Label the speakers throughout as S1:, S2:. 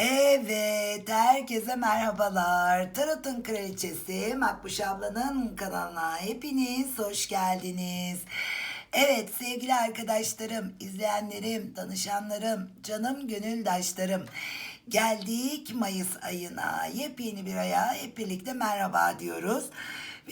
S1: Evet, herkese merhabalar. Tarot'un kraliçesi Makbuş ablanın kanalına hepiniz hoş geldiniz. Evet sevgili arkadaşlarım, izleyenlerim, danışanlarım, canım gönüldaşlarım. Geldik Mayıs ayına, yepyeni bir aya hep birlikte merhaba diyoruz.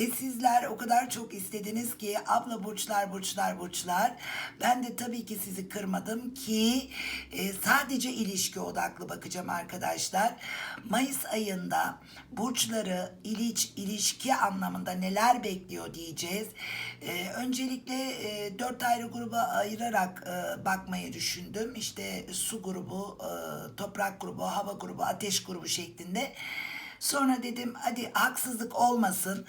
S1: Ve sizler o kadar çok istediniz ki abla burçlar burçlar burçlar. Ben de tabii ki sizi kırmadım ki e, sadece ilişki odaklı bakacağım arkadaşlar. Mayıs ayında burçları iliç ilişki anlamında neler bekliyor diyeceğiz. E, öncelikle e, dört ayrı gruba ayırarak e, bakmayı düşündüm. İşte su grubu, e, toprak grubu, hava grubu, ateş grubu şeklinde. Sonra dedim hadi haksızlık olmasın.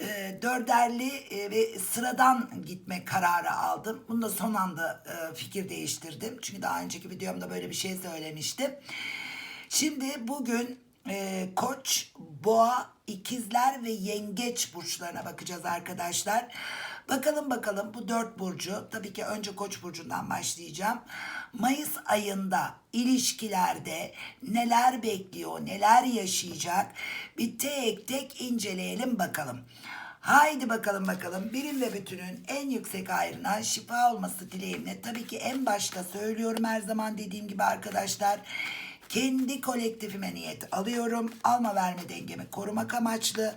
S1: E, dörderli e, ve sıradan gitme kararı aldım. Bunu da son anda e, fikir değiştirdim. Çünkü daha önceki videomda böyle bir şey söylemiştim. Şimdi bugün e, Koç, Boğa, İkizler ve Yengeç burçlarına bakacağız arkadaşlar. Bakalım bakalım bu dört burcu tabii ki önce Koç burcundan başlayacağım. Mayıs ayında ilişkilerde neler bekliyor, neler yaşayacak bir tek tek inceleyelim bakalım. Haydi bakalım bakalım birim ve bütünün en yüksek ayrına şifa olması dileğimle tabii ki en başta söylüyorum her zaman dediğim gibi arkadaşlar kendi kolektifime niyet alıyorum. Alma verme dengemi korumak amaçlı.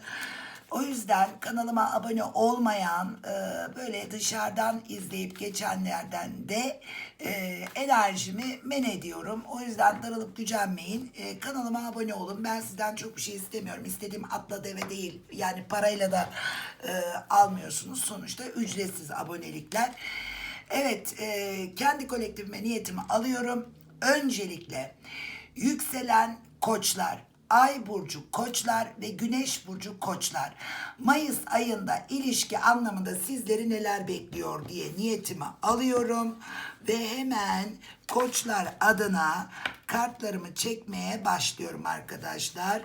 S1: O yüzden kanalıma abone olmayan e, böyle dışarıdan izleyip geçenlerden de e, enerjimi men ediyorum. O yüzden darılıp gücenmeyin. E, kanalıma abone olun. Ben sizden çok bir şey istemiyorum. İstediğim atla deve değil. Yani parayla da e, almıyorsunuz. Sonuçta ücretsiz abonelikler. Evet, e, kendi kolektifime niyetimi alıyorum. Öncelikle yükselen koçlar, ay burcu koçlar ve güneş burcu koçlar. Mayıs ayında ilişki anlamında sizleri neler bekliyor diye niyetimi alıyorum ve hemen koçlar adına kartlarımı çekmeye başlıyorum arkadaşlar.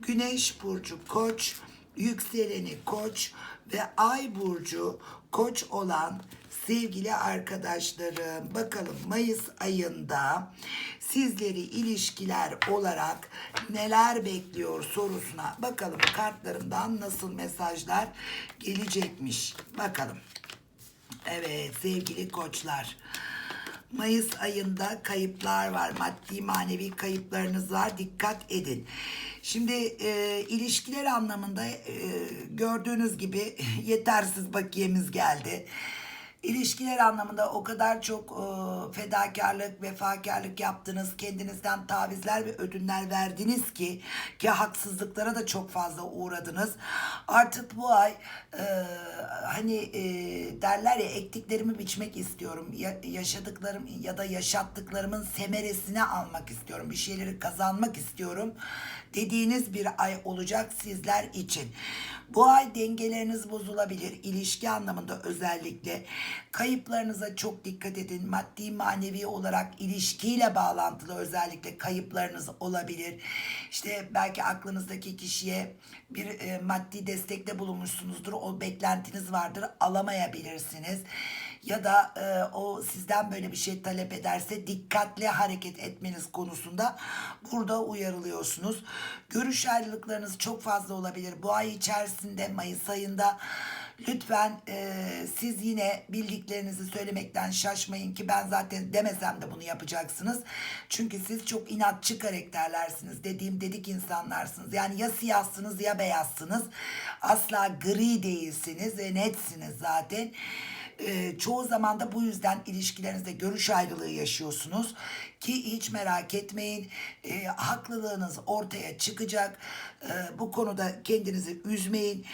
S1: Güneş burcu koç, yükseleni koç ve ay burcu koç olan sevgili arkadaşlarım bakalım Mayıs ayında sizleri ilişkiler olarak neler bekliyor sorusuna bakalım kartlarımdan nasıl mesajlar gelecekmiş bakalım. Evet sevgili koçlar. Mayıs ayında kayıplar var. Maddi manevi kayıplarınız var. Dikkat edin. Şimdi e, ilişkiler anlamında e, gördüğünüz gibi yetersiz bakiyemiz geldi. İlişkiler anlamında o kadar çok e, fedakarlık, vefakarlık yaptınız, kendinizden tavizler ve ödünler verdiniz ki ki haksızlıklara da çok fazla uğradınız. Artık bu ay e, hani e, derler ya ektiklerimi biçmek istiyorum, ya, yaşadıklarım ya da yaşattıklarımın semeresini almak istiyorum, bir şeyleri kazanmak istiyorum dediğiniz bir ay olacak sizler için. Bu ay dengeleriniz bozulabilir. ilişki anlamında özellikle. Kayıplarınıza çok dikkat edin. Maddi manevi olarak ilişkiyle bağlantılı özellikle kayıplarınız olabilir. İşte belki aklınızdaki kişiye bir e, maddi destekte bulunmuşsunuzdur. O beklentiniz vardır. Alamayabilirsiniz ya da e, o sizden böyle bir şey talep ederse dikkatli hareket etmeniz konusunda burada uyarılıyorsunuz. Görüş ayrılıklarınız çok fazla olabilir. Bu ay içerisinde Mayıs ayında lütfen e, siz yine bildiklerinizi söylemekten şaşmayın ki ben zaten demesem de bunu yapacaksınız. Çünkü siz çok inatçı karakterlersiniz. Dediğim dedik insanlarsınız. Yani ya siyahsınız ya beyazsınız. Asla gri değilsiniz ve netsiniz zaten. E, çoğu zaman da bu yüzden ilişkilerinizde görüş ayrılığı yaşıyorsunuz. Ki hiç merak etmeyin e, haklılığınız ortaya çıkacak. E, bu konuda kendinizi üzmeyin.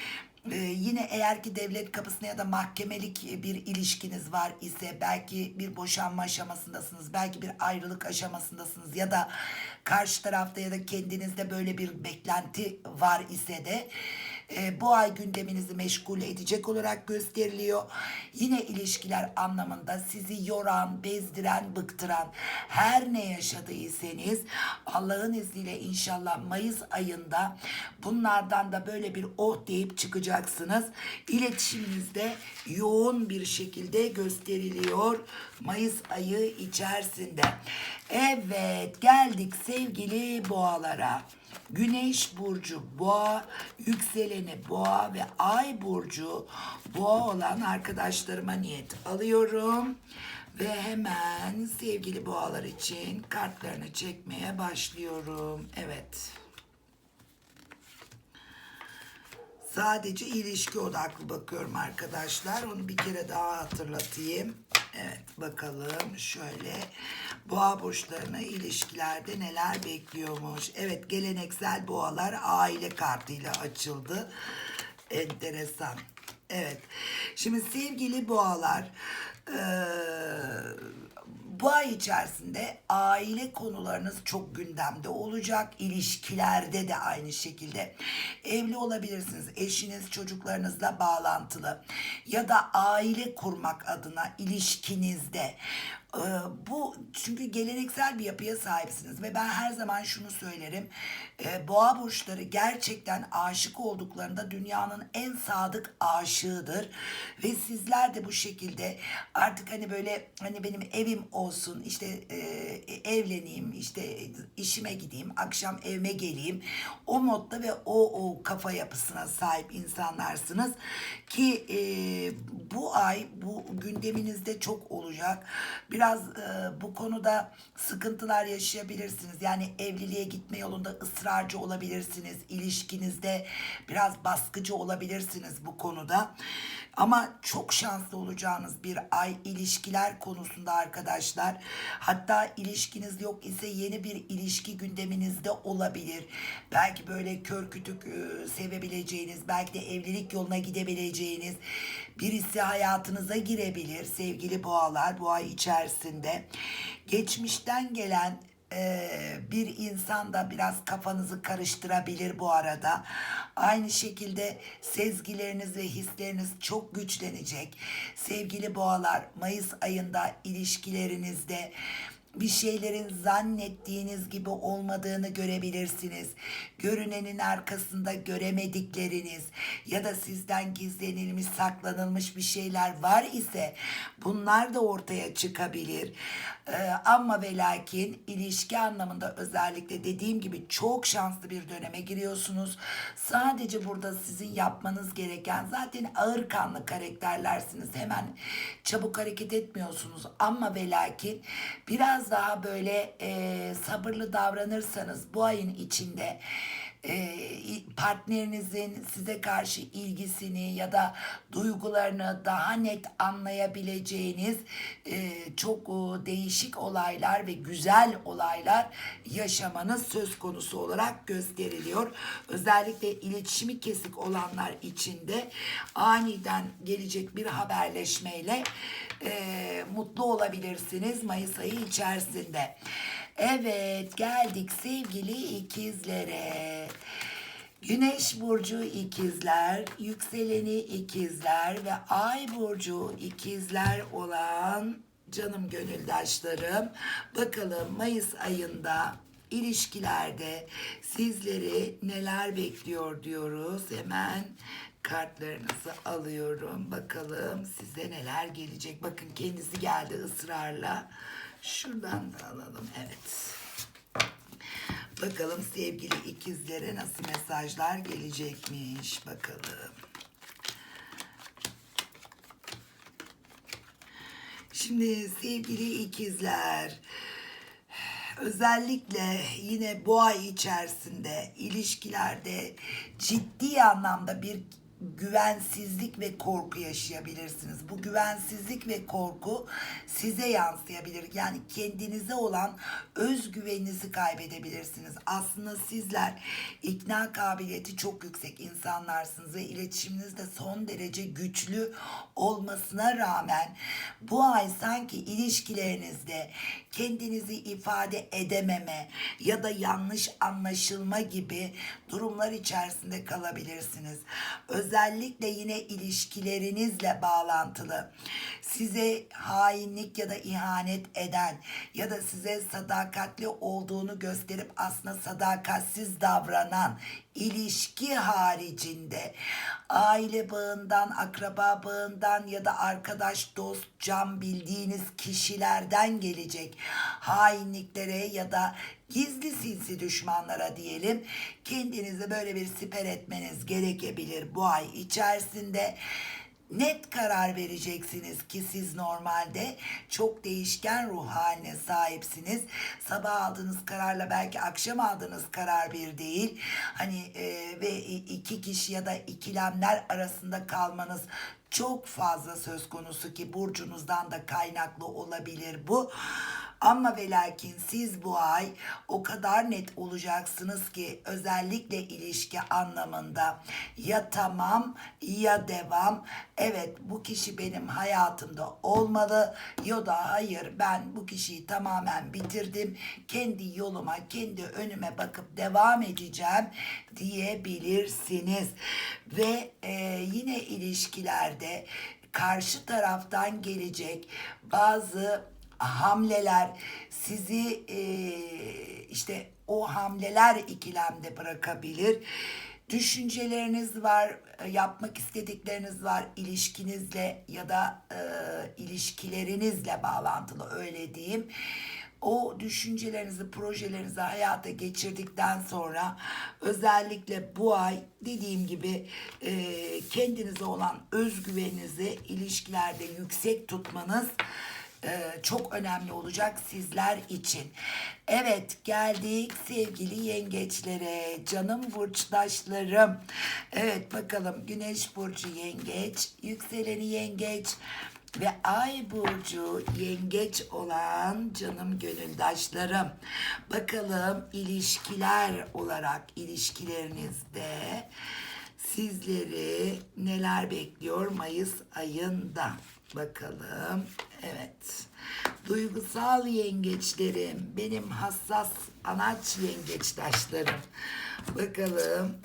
S1: Ee, yine eğer ki devlet kapısına ya da mahkemelik bir ilişkiniz var ise belki bir boşanma aşamasındasınız, belki bir ayrılık aşamasındasınız ya da karşı tarafta ya da kendinizde böyle bir beklenti var ise de e, bu ay gündeminizi meşgul edecek olarak gösteriliyor. Yine ilişkiler anlamında sizi yoran, bezdiren, bıktıran her ne yaşadıysanız Allah'ın izniyle inşallah Mayıs ayında bunlardan da böyle bir oh deyip çıkacaksınız. İletişiminizde yoğun bir şekilde gösteriliyor Mayıs ayı içerisinde. Evet geldik sevgili boğalara. Güneş burcu boğa, yükseleni boğa ve ay burcu boğa olan arkadaşlarıma niyet alıyorum. Ve hemen sevgili boğalar için kartlarını çekmeye başlıyorum. Evet. Sadece ilişki odaklı bakıyorum arkadaşlar. Onu bir kere daha hatırlatayım. Evet bakalım şöyle boğa burçlarına ilişkilerde neler bekliyormuş. Evet geleneksel boğalar aile kartıyla açıldı. Enteresan. Evet. Şimdi sevgili boğalar eee, bu ay içerisinde aile konularınız çok gündemde olacak. İlişkilerde de aynı şekilde. Evli olabilirsiniz. Eşiniz, çocuklarınızla bağlantılı. Ya da aile kurmak adına ilişkinizde. Ee, bu çünkü geleneksel bir yapıya sahipsiniz ve ben her zaman şunu söylerim. Ee, boğa burçları gerçekten aşık olduklarında dünyanın en sadık aşığıdır ve sizler de bu şekilde artık hani böyle hani benim evim olsun işte e, evleneyim işte işime gideyim akşam evime geleyim o modda ve o o kafa yapısına sahip insanlarsınız ki e, ay bu gündeminizde çok olacak biraz e, bu konuda sıkıntılar yaşayabilirsiniz yani evliliğe gitme yolunda ısrarcı olabilirsiniz ilişkinizde biraz baskıcı olabilirsiniz bu konuda ama çok şanslı olacağınız bir ay ilişkiler konusunda arkadaşlar. Hatta ilişkiniz yok ise yeni bir ilişki gündeminizde olabilir. Belki böyle kör kütük e, sevebileceğiniz, belki de evlilik yoluna gidebileceğiniz birisi hayatınıza girebilir sevgili boğalar bu ay içerisinde. Geçmişten gelen ee, bir insan da biraz kafanızı karıştırabilir bu arada. Aynı şekilde sezgileriniz ve hisleriniz çok güçlenecek. Sevgili boğalar Mayıs ayında ilişkilerinizde bir şeylerin zannettiğiniz gibi olmadığını görebilirsiniz. Görünenin arkasında göremedikleriniz ya da sizden gizlenilmiş, saklanılmış bir şeyler var ise bunlar da ortaya çıkabilir. Ee, ama ve lakin ilişki anlamında özellikle dediğim gibi çok şanslı bir döneme giriyorsunuz. Sadece burada sizin yapmanız gereken zaten ağır kanlı karakterlersiniz. Hemen çabuk hareket etmiyorsunuz ama ve lakin biraz daha böyle e, sabırlı davranırsanız bu ayın içinde e, partnerinizin size karşı ilgisini ya da duygularını daha net anlayabileceğiniz e, çok o, değişik olaylar ve güzel olaylar yaşamanız söz konusu olarak gösteriliyor. Özellikle iletişimi kesik olanlar için de aniden gelecek bir haberleşmeyle e, mutlu olabilirsiniz Mayıs ayı içerisinde. Evet geldik sevgili ikizlere. Güneş burcu ikizler, yükseleni ikizler ve ay burcu ikizler olan canım gönüldaşlarım. Bakalım Mayıs ayında ilişkilerde sizleri neler bekliyor diyoruz. Hemen kartlarınızı alıyorum. Bakalım size neler gelecek. Bakın kendisi geldi ısrarla. Şuradan da alalım. Evet. Bakalım sevgili ikizlere nasıl mesajlar gelecekmiş. Bakalım. Şimdi sevgili ikizler özellikle yine bu ay içerisinde ilişkilerde ciddi anlamda bir güvensizlik ve korku yaşayabilirsiniz. Bu güvensizlik ve korku size yansıyabilir. Yani kendinize olan özgüveninizi kaybedebilirsiniz. Aslında sizler ikna kabiliyeti çok yüksek insanlarsınız ve iletişiminiz de son derece güçlü olmasına rağmen bu ay sanki ilişkilerinizde kendinizi ifade edememe ya da yanlış anlaşılma gibi durumlar içerisinde kalabilirsiniz. Özellikle yine ilişkilerinizle bağlantılı. Size hainlik ya da ihanet eden ya da size sadakatli olduğunu gösterip aslında sadakatsiz davranan ilişki haricinde aile bağından, akraba bağından ya da arkadaş, dost, can bildiğiniz kişilerden gelecek hainliklere ya da gizli sinsi düşmanlara diyelim kendinizi böyle bir siper etmeniz gerekebilir bu ay içerisinde net karar vereceksiniz ki siz normalde çok değişken ruh haline sahipsiniz. Sabah aldığınız kararla belki akşam aldığınız karar bir değil. Hani e, ve iki kişi ya da ikilemler arasında kalmanız çok fazla söz konusu ki burcunuzdan da kaynaklı olabilir bu. Ama ve lakin siz bu ay o kadar net olacaksınız ki özellikle ilişki anlamında ya tamam ya devam. Evet bu kişi benim hayatımda olmalı ya da hayır ben bu kişiyi tamamen bitirdim. Kendi yoluma, kendi önüme bakıp devam edeceğim diyebilirsiniz. Ve e, yine ilişkilerde karşı taraftan gelecek bazı hamleler sizi e, işte o hamleler ikilemde bırakabilir. Düşünceleriniz var, e, yapmak istedikleriniz var ilişkinizle ya da e, ilişkilerinizle bağlantılı öyle diyeyim. O düşüncelerinizi, projelerinizi hayata geçirdikten sonra özellikle bu ay dediğim gibi e, kendinize olan özgüveninizi ilişkilerde yüksek tutmanız e, çok önemli olacak sizler için. Evet geldik sevgili yengeçlere, canım burçtaşlarım. Evet bakalım güneş burcu yengeç, yükseleni yengeç ve ay burcu yengeç olan canım gönüldaşlarım. Bakalım ilişkiler olarak ilişkilerinizde sizleri neler bekliyor Mayıs ayında. Bakalım. Evet. Duygusal yengeçlerim, benim hassas anaç yengeçtaşlarım. Bakalım.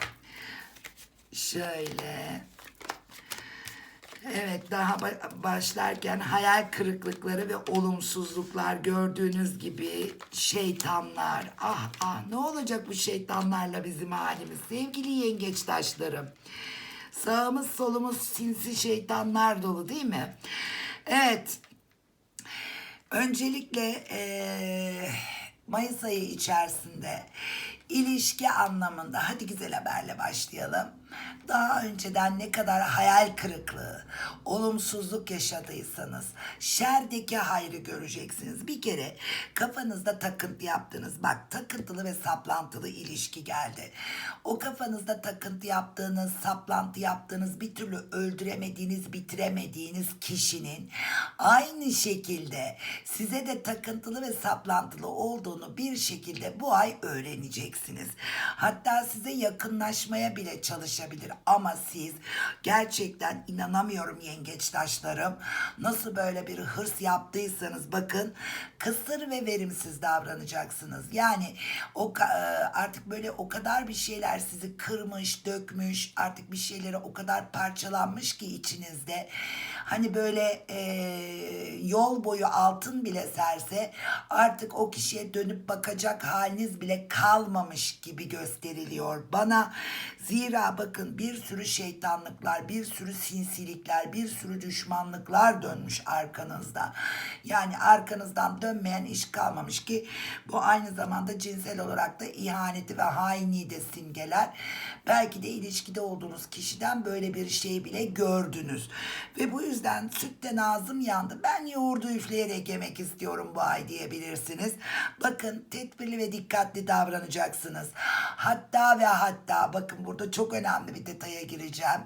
S1: Şöyle. Evet daha ba- başlarken hayal kırıklıkları ve olumsuzluklar gördüğünüz gibi şeytanlar. Ah ah ne olacak bu şeytanlarla bizim halimiz sevgili yengeç taşlarım. Sağımız solumuz sinsi şeytanlar dolu değil mi? Evet. Öncelikle eee Mayıs ayı içerisinde ilişki anlamında hadi güzel haberle başlayalım. Daha önceden ne kadar hayal kırıklığı, olumsuzluk yaşadıysanız şerdeki hayrı göreceksiniz. Bir kere kafanızda takıntı yaptığınız bak takıntılı ve saplantılı ilişki geldi. O kafanızda takıntı yaptığınız, saplantı yaptığınız bir türlü öldüremediğiniz, bitiremediğiniz kişinin aynı şekilde size de takıntılı ve saplantılı olduğunu bir şekilde bu ay öğreneceksiniz. Hatta size yakınlaşmaya bile çalışabilir ama siz gerçekten inanamıyorum yengeç taşlarım. Nasıl böyle bir hırs yaptıysanız bakın kısır ve verimsiz davranacaksınız. Yani o e, artık böyle o kadar bir şeyler sizi kırmış, dökmüş, artık bir şeyleri o kadar parçalanmış ki içinizde. Hani böyle e, yol boyu altın bile serse artık o kişiye dönüp bakacak haliniz bile kalmamış gibi gösteriliyor bana. Zira bakın bir sürü şeytanlıklar, bir sürü sinsilikler, bir sürü düşmanlıklar dönmüş arkanızda. Yani arkanızdan dönmeyen iş kalmamış ki bu aynı zamanda cinsel olarak da ihaneti ve hainliği de simgeler. Belki de ilişkide olduğunuz kişiden böyle bir şey bile gördünüz. Ve bu yüzden sütten ağzım yandı. Ben yoğurdu üfleyerek yemek istiyorum bu ay diyebilirsiniz. Bakın tedbirli ve dikkatli davranacaksınız. Hatta ve hatta bakın burada çok önemli bir detaya gireceğim.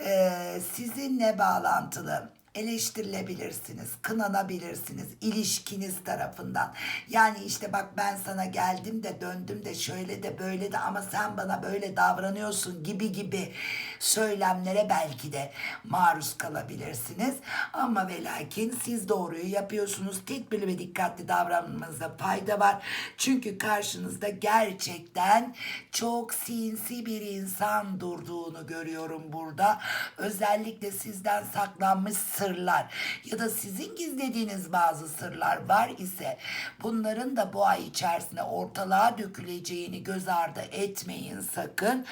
S1: Ee, sizinle bağlantılı eleştirilebilirsiniz, kınanabilirsiniz ilişkiniz tarafından. Yani işte bak ben sana geldim de döndüm de şöyle de böyle de ama sen bana böyle davranıyorsun gibi gibi söylemlere belki de maruz kalabilirsiniz. Ama ve lakin siz doğruyu yapıyorsunuz. Tedbirli ve dikkatli davranmanıza fayda var. Çünkü karşınızda gerçekten çok sinsi bir insan durduğunu görüyorum burada. Özellikle sizden saklanmış sırlar ya da sizin gizlediğiniz bazı sırlar var ise bunların da bu ay içerisinde ortalığa döküleceğini göz ardı etmeyin sakın.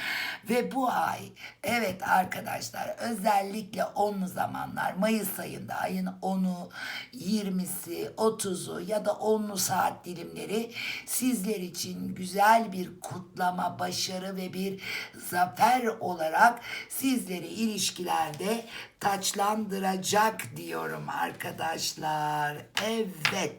S1: Ve bu ay evet arkadaşlar özellikle onlu zamanlar Mayıs ayında ayın 10'u 20'si 30'u ya da onlu saat dilimleri sizler için güzel bir kutlama, başarı ve bir zafer olarak sizleri ilişkilerde taçlandıracak diyorum arkadaşlar. Evet.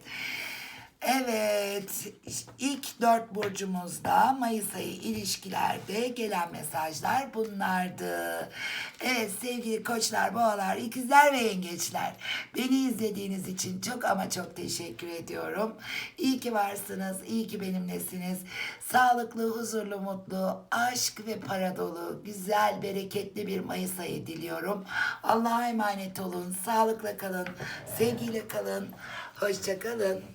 S1: Evet, ilk dört burcumuzda Mayıs ayı ilişkilerde gelen mesajlar bunlardı. Evet sevgili koçlar, boğalar, ikizler ve yengeçler. Beni izlediğiniz için çok ama çok teşekkür ediyorum. İyi ki varsınız, iyi ki benimlesiniz. Sağlıklı, huzurlu, mutlu, aşk ve para dolu, güzel, bereketli bir Mayıs ayı diliyorum. Allah'a emanet olun, sağlıkla kalın, sevgiyle kalın, hoşça kalın.